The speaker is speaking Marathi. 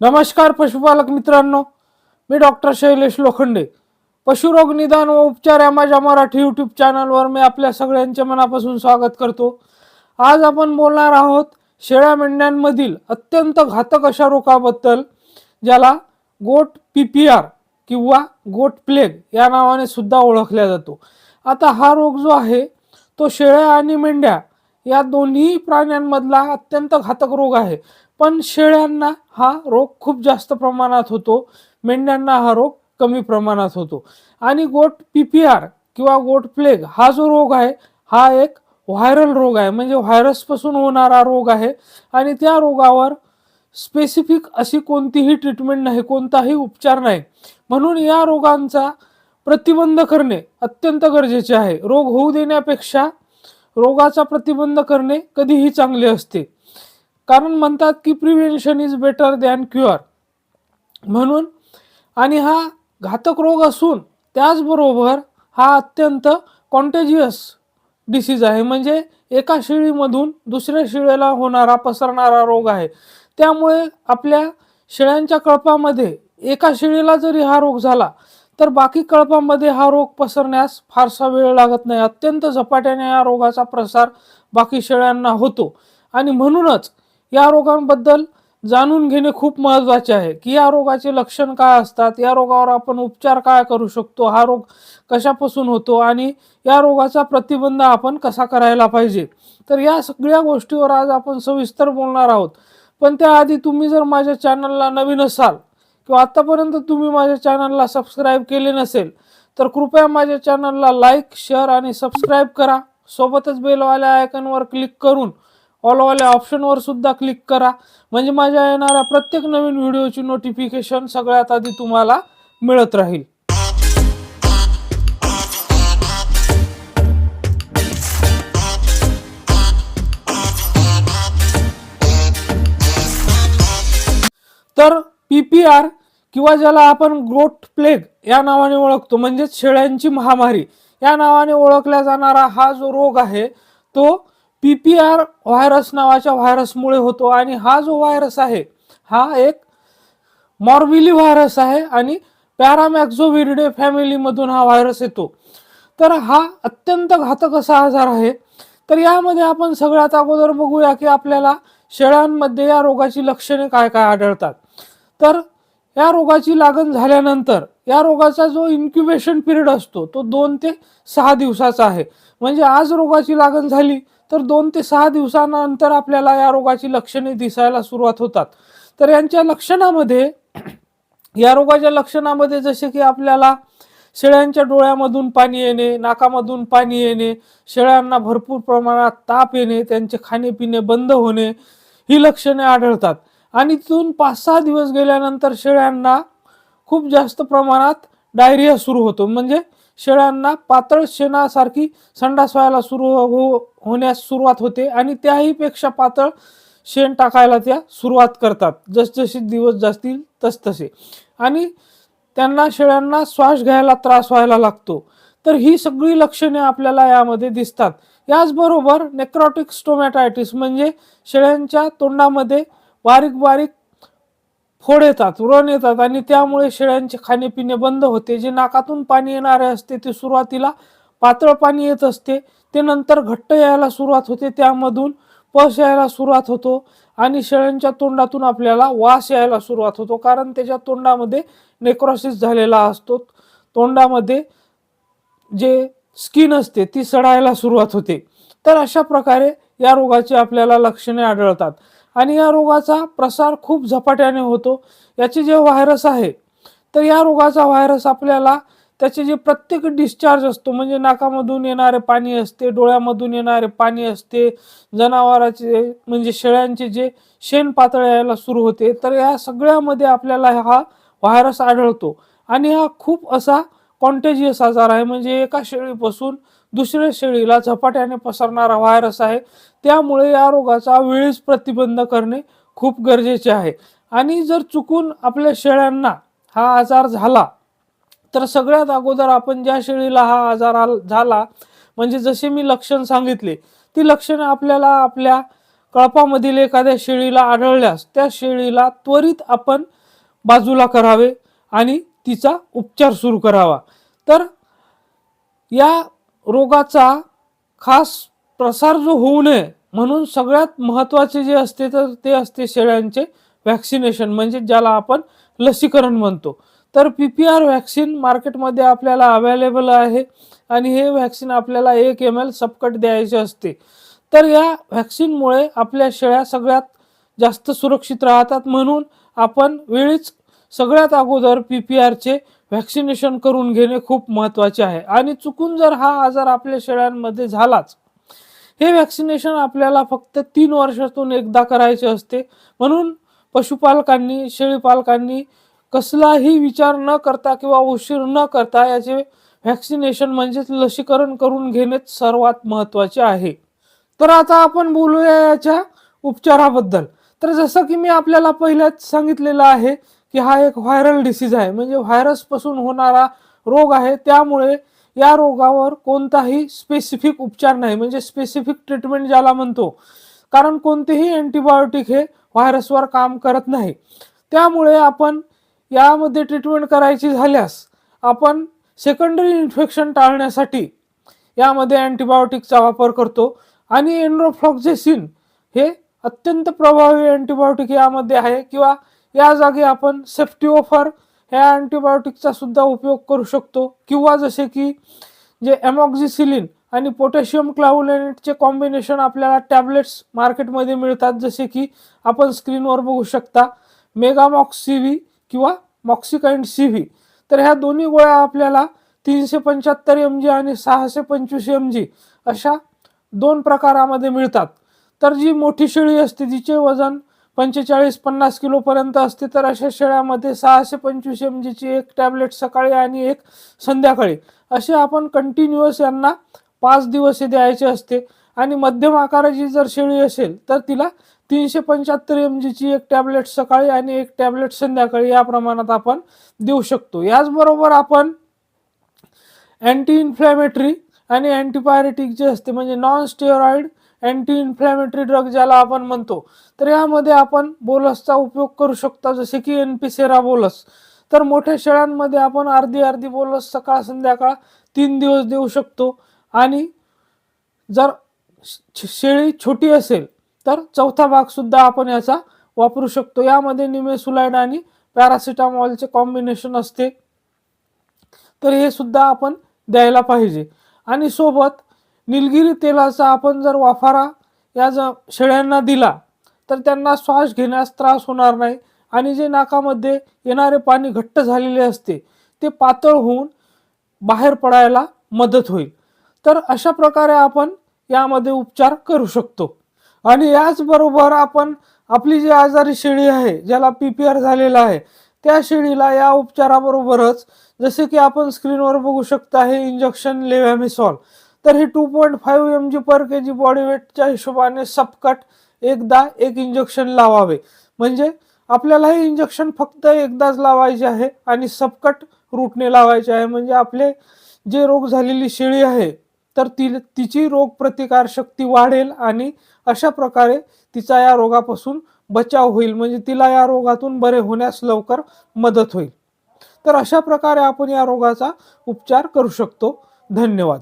नमस्कार पशुपालक मित्रांनो मी डॉक्टर शैलेश लोखंडे. पशुरोग निदान व उपचार या माझ्या मराठी यूट्यूब चॅनलवर मी आपल्या सगळ्यांचे मनापासून स्वागत करतो. आज आपण बोलणार आहोत शेळ्या मेंढ्यांमधील अत्यंत घातक अशा रोगाबद्दल ज्याला गोट पी पी आर किंवा गोट प्लेग या नावाने सुद्धा ओळखला जातो. आता हा रोग जो आहे तो शेळ्या आणि मेंढ्या या दोन्ही प्राण्यांमधला अत्यंत घातक रोग आहे. पण शेळ्यांना हा रोग खूप जास्त प्रमाणात होतो. मेंढ्यांना हा रोग कमी प्रमाणात होतो. आणि गोट पी पी आर किंवा गोट प्लेग हा जो रोग आहे हा एक व्हायरल रोग आहे. म्हणजे व्हायरसपासून होणारा रोग आहे. आणि त्या रोगावर स्पेसिफिक अशी कोणतीही ट्रीटमेंट नाही कोणताही उपचार नाही. म्हणून या रोगांचा प्रतिबंध करणे अत्यंत गरजेचे आहे. रोग होऊ देण्यापेक्षा रोगाचा प्रतिबंध करणे कधीही चांगले असते. कारण म्हणतात की prevention is better than cure म्हणून आणि हा घातक रोग असून त्याचबरोबर हा अत्यंत कॉन्टेजियस डिसीज आहे. म्हणजे एका शेळीमधून दुसऱ्या शेळीला होणारा पसरणारा रोग आहे. त्यामुळे आपल्या शेळ्यांच्या कळपामध्ये एका शेळीला जरी हा रोग झाला तर बाकी कळपामध्ये हा रोग पसरण्यास फारसा वेळ लागत नाही. अत्यंत झपाट्याने या रोगाचा प्रसार बाकी शेळ्यांना होतो. आणि म्हणूनच या रोगांबद्दल जाणून घेणे खूप महत्त्वाचे आहे. की या रोगाचे लक्षण काय असतात? या रोगावर आपण उपचार काय करू शकतो? हा रोग कशापासून होतो? आणि या रोगाचा प्रतिबंध आपण कसा करायला पाहिजे? तर या सगळ्या गोष्टीवर आज आपण सविस्तर बोलणार आहोत. पण त्याआधी तुम्ही जर माझ्या चॅनलला नवीन असाल किंवा आत्तापर्यंत तुम्ही माझ्या चॅनलला सबस्क्राईब केले नसेल तर कृपया माझ्या चॅनलला लाईक शेअर आणि सबस्क्राईब करा. सोबतच बेलवाल्या आयकनवर क्लिक करून ऑलवाल्या ऑप्शनवर सुद्धा क्लिक करा. म्हणजे माझ्या येणाऱ्या प्रत्येक नवीन व्हिडिओची नोटिफिकेशन सगळ्यात आधी तुम्हाला मिळत राहील. तर पी पी आर किंवा ज्याला आपण ग्रोट प्लेग या नावाने ओळखतो म्हणजेच शेळ्यांची महामारी या नावाने ओळखला जाणारा हा जो रोग आहे तो पी पी आर व्हायरस नावाच्या व्हायरसमुळे होतो आणि हा जो व्हायरस आहे हा एक मॉर्बिली व्हायरस आहे आणि पॅरामॅक्झोविरिडे फॅमिलीमधून हा व्हायरस येतो. तर हा अत्यंत घातक असा आजार आहे. तर यामध्ये आपण सगळ्यात अगोदर बघूया की आपल्याला शेळ्यांमध्ये या रोगाची लक्षणे काय काय आढळतात. तर या रोगाची लागण झाल्यानंतर या रोगाचा जो इन्क्युबेशन पिरियड असतो तो दोन ते सहा दिवसाचा आहे. म्हणजे आज रोगाची लागण झाली तर दोन ते सहा दिवसानंतर आपल्याला या रोगाची लक्षणे दिसायला सुरुवात होतात. तर यांच्या लक्षणामध्ये या रोगाच्या लक्षणामध्ये जसे की आपल्याला शेळ्यांच्या डोळ्यामधून पाणी येणे नाकामधून पाणी येणे शेळ्यांना भरपूर प्रमाणात ताप येणे त्यांचे खाणेपिणे बंद होणे ही लक्षणे आढळतात. आणि तिथून पाच सहा दिवस गेल्यानंतर शेळ्यांना खूप जास्त प्रमाणात डायरिया सुरू होतो. म्हणजे शेळ्यांना पातळ शेणासारखी संडास व्हायला सुरू हो होण्यास सुरुवात होते आणि त्याहीपेक्षा पातळ शेण टाकायला त्या सुरुवात करतात. जसजसे दिवस जातील तसतसे. आणि त्यांना शेळ्यांना श्वास घ्यायला त्रास व्हायला लागतो. तर ही सगळी लक्षणे आपल्याला यामध्ये दिसतात. याचबरोबर नेक्रॉटिक स्टोमॅटायटिस म्हणजे शेळ्यांच्या तोंडामध्ये बारीक बारीक फोड येतात व्रण येतात आणि त्यामुळे शेळ्यांचे खाणेपिणे बंद होते. जे नाकातून पाणी येणारे असते ते सुरुवातीला पातळ पाणी येत असते. ते नंतर घट्ट यायला सुरुवात होते. त्यामधून पस यायला सुरुवात होतो आणि शेळ्यांच्या तोंडातून आपल्याला वास यायला सुरुवात होतो. कारण त्याच्या तोंडामध्ये नेक्रोसिस झालेला असतो. तोंडामध्ये जे स्किन असते ती सडायला सुरुवात होते. तर अशा प्रकारे या रोगाची आपल्याला लक्षणे आढळतात. आणि या रोगाचा प्रसार खूप झपाट्याने होतो. याचे जे व्हायरस आहे तर या रोगाचा व्हायरस आपल्याला त्याचे जे प्रत्येक डिस्चार्ज असतो म्हणजे नाकामधून येणारे पाणी असते डोळ्यामधून येणारे पाणी असते जनावराचे म्हणजे शेळ्यांचे जे शेण पातळ यायला सुरू होते तर या सगळ्यामध्ये आपल्याला हा व्हायरस आढळतो. आणि हा खूप असा कॉन्टेजियस आजार आहे म्हणजे एका शेळीपासून दुसऱ्या शेळीला झपाट्याने पसरणारा व्हायरस आहे. त्यामुळे या रोगाचा वेळीच प्रतिबंध करणे खूप गरजेचे आहे. आणि जर चुकून आपल्या शेळ्यांना हा आजार झाला तर सगळ्यात अगोदर आपण ज्या शेळीला हा आजार झाला म्हणजे जसे मी लक्षण सांगितले ती लक्षणं आपल्याला आपल्या कळपामधील एखाद्या शेळीला आढळल्यास त्या शेळीला त्वरित आपण बाजूला करावे आणि तिचा उपचार सुरू करावा. तर या रोगाचा खास प्रसार जो होऊ नये म्हणून सगळ्यात महत्त्वाचे जे असते तर ते असते शेळ्यांचे व्हॅक्सिनेशन म्हणजे ज्याला आपण लसीकरण म्हणतो. तर पी पी आर व्हॅक्सिन मार्केटमध्ये आपल्याला अवेलेबल आहे आणि हे व्हॅक्सिन आपल्याला एक एम एल सबकट द्यायचे असते. तर या व्हॅक्सिनमुळे आपल्या शेळ्या सगळ्यात जास्त सुरक्षित राहतात म्हणून आपण वेळीच सगळ्यात अगोदर पी पी आरचे व्हॅक्सिनेशन करून घेणे खूप महत्त्वाचे आहे. आणि चुकून जर हा आजार आपल्या शेळ्यांमध्ये झालाच हे व्हॅक्सिनेशन आपल्याला फक्त तीन वर्षातून एकदा करायचे असते. म्हणून पशुपालकांनी शेळीपालकांनी कसलाही विचार न करता किंवा उशीर न करता याचे व्हॅक्सिनेशन म्हणजेच लसीकरण करून घेणेच सर्वात महत्त्वाचे आहे. तर आता आपण बोलूया याच्या उपचाराबद्दल. तर जसं की मी आपल्याला पहिल्याच सांगितलेलं आहे की हा एक व्हायरल डिसीज आहे. म्हणजे व्हायरसपासून होणारा रोग आहे. त्यामुळे या रोगावर कोणताही स्पेसिफिक उपचार नाही. म्हणजे स्पेसिफिक ट्रीटमेंट ज्याला म्हणतो. कारण कोणतेही अँटीबायोटिक हे व्हायरसवर काम करत नाही. त्यामुळे आपण यामध्ये ट्रीटमेंट करायची झाल्यास आपण सेकंडरी इन्फेक्शन टाळण्यासाठी यामध्ये अँटीबायोटिकचा वापर करतो. आणि एन्ड्रोफ्लॉक्झेसिन हे अत्यंत प्रभावी अँटीबायोटिक यामध्ये आहे. किंवा या जागी आपण सेफ्टिओफर ह्या अँटीबायोटिकचा सुद्धा उपयोग करू शकतो. किंवा जसे की जे एमॉक्झिसिलिन आणि पोटॅशियम क्लाउलेनेटचे कॉम्बिनेशन आपल्याला टॅबलेट्स मार्केटमध्ये मिळतात. जसे की आपण स्क्रीनवर बघू शकता मेगामॉक्स सी व्ही किंवा मॉक्सिकाइंड सी व्ही तर ह्या दोन्ही गोळ्या आपल्याला तीनशे पंच्याहत्तर एम जी आणि सहाशे पंचवीस एम जी अशा दोन प्रकारामध्ये मिळतात. तर जी मोठी शेळी असते तिचे वजन पंचेचाळीस पन्नास किलोपर्यंत असते तर अशा शेळ्यामध्ये सहाशे पंचवीस एम जीची एक टॅबलेट सकाळी आणि एक संध्याकाळी. असे आपण कंटिन्युअस यांना पाच दिवस हे द्यायचे असते. आणि मध्यम आकाराची जर शेळी असेल तर तिला तीनशे पंच्याहत्तर एम जीची एक टॅबलेट सकाळी आणि एक टॅबलेट संध्याकाळी या प्रमाणात आपण देऊ शकतो. याचबरोबर आपण अँटी इन्फ्लॅमेटरी आणि अँटीबायोटिक जे असते म्हणजे non steroid anti inflammatory drug ज्याला आपण म्हणतो तर यामध्ये आपण बोलसचा उपयोग करू शकता जसे की एन पी सेरा बोलस तर मोठ्या शेळ्यांमध्ये आपण अर्धी अर्धी बोलस सकाळ संध्याकाळ तीन दिवस देऊ शकतो. आणि जर शेळी छोटी असेल तर चौथा भाग सुद्धा आपण याचा वापरू शकतो. यामध्ये निमेसुलाइड आणि पॅरासिटामॉलचे कॉम्बिनेशन असते. तर हे सुद्धा आपण द्यायला पाहिजे. आणि सोबत निलगिरी तेलाचा आपण जर वाफारा या ज शेळ्यांना दिला तर त्यांना श्वास घेण्यास त्रास होणार नाही आणि जे नाकामध्ये येणारे पाणी घट्ट झालेले असते ते पातळ होऊन बाहेर पडायला मदत होईल. तर अशा प्रकारे आपण यामध्ये उपचार करू शकतो. आणि याचबरोबर आपण आपली जी आजारी शेळी आहे ज्याला पी पी आर झालेला आहे त्या शेळीला या उपचाराबरोबरच जसे की आपण स्क्रीनवर बघू शकता हे इंजेक्शन लेव्हॅमिसॉल तर हे two point five M G per K G body वेटच्या हिशोबाने सपकट एकदा एक इंजेक्शन लावावे. म्हणजे आपल्याला हे इंजेक्शन फक्त एकदाच लावायचे आहे आणि सपकट रूटने लावायचे आहे. म्हणजे आपले जे रोग झालेली शेळी आहे तर ती तिची रोगप्रतिकार शक्ती वाढेल आणि अशा प्रकारे तिचा या रोगापासून बचाव होईल. म्हणजे तिला या रोगातून बरे होण्यास लवकर मदत होईल. तर अशा प्रकारे आपण या रोगाचा उपचार करू शकतो. धन्यवाद.